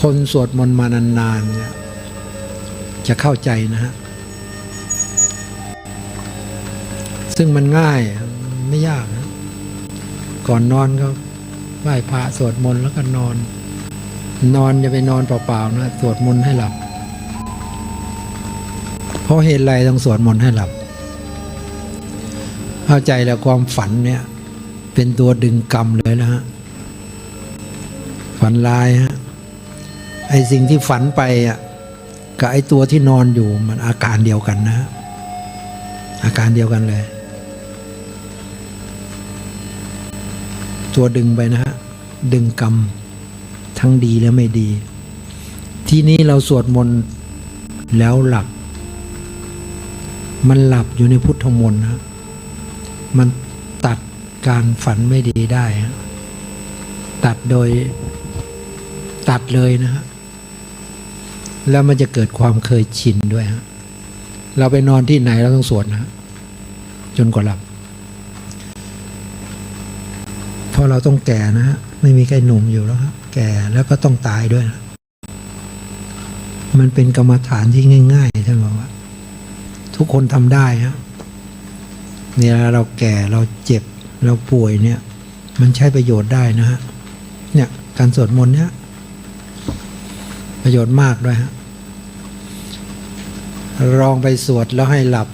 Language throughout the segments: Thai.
คนสวดมนต์มานานๆเนี่ยจะเข้าใจนะฮะ ซึ่งมันง่ายไม่ยากนะ ก่อนนอนก็ไหว้พระสวดมนต์แล้วก็นอน นอนจะไปนอนเปล่าๆนะสวดมนต์ให้หลับ เพราะเหตุไรต้องสวดมนต์ให้หลับ เข้าใจแล้วความฝันเนี่ย เป็นตัวดึงกรรมเลยนะฮะ ฝันลายฮะ ไอ้สิ่งที่ฝันไปอะกับไอ้ตัวที่นอนอยู่มันอาการเดียวกันนะ อาการเดียวกันเลย ตัวดึงไปนะฮะดึงกรรมทั้งดีและไม่ดี ที่นี้เราสวดมนต์แล้วหลับ มันหลับอยู่ในพุทธมนต์นะมันตัดการฝันไม่ดีได้ ตัดโดยตัดเลยนะฮะ แล้วมันจะเกิดความเคยชินด้วยฮะเราไปนอนที่ไหนเราต้องสวดนะ จนกว่าหลับเพราะเราต้องแก่นะฮะไม่มีใครหนุ่มอยู่แล้วฮะแก่แล้วก็ต้องตายด้วยนะมันเป็นกรรมฐานที่ง่ายๆท่านบอกว่า ทุกคนทำได้ฮะเนี่ยเราแก่เราเจ็บเราป่วยเนี่ย มันใช้ประโยชน์ได้นะฮะเนี่ยการสวดมนต์เนี่ยประโยชน์มากด้วยฮะ ลองไปสวดแล้วให้หลับ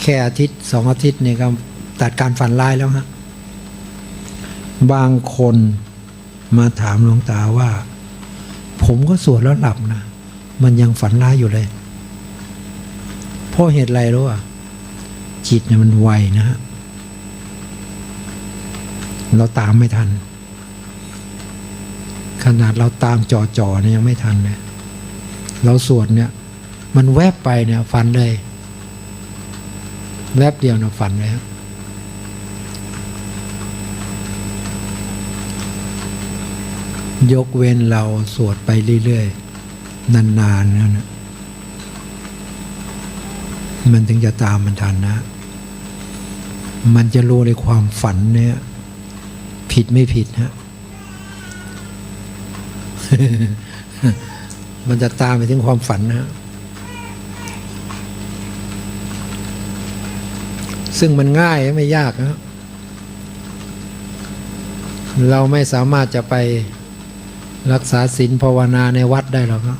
แค่อาทิตย์สองอาทิตย์เนี่ยก็ตัดการฝันร้ายแล้วฮะบางคนมาถามหลวงตาว่า ผมก็สวดแล้วหลับนะ มันยังฝันร้ายอยู่เลย เพราะเหตุไรรู้อะ จิตเนี่ยมันไวนะฮะ เราตามไม่ทัน ขนาดเราตามจอจ่อๆเนี่ยยังไม่ทันเลยเราสวดเนี่ย มันแวบไปเนี่ยฝันเลย แวบเดียวเนี่ยฝันเลยฮะยกเว้นเราสวดไปเรื่อยๆ นานๆนั่นนะมันถึงจะตามมันทันนะ มันจะรู้ในความฝันเนี่ย ผิดไม่ผิดฮะมันจะตามไปถึงความฝันนะฮะ ซึ่งมันง่ายไม่ยากนะเราไม่สามารถจะไปรักษาศีลภาวนาในวัดได้หรอกครับ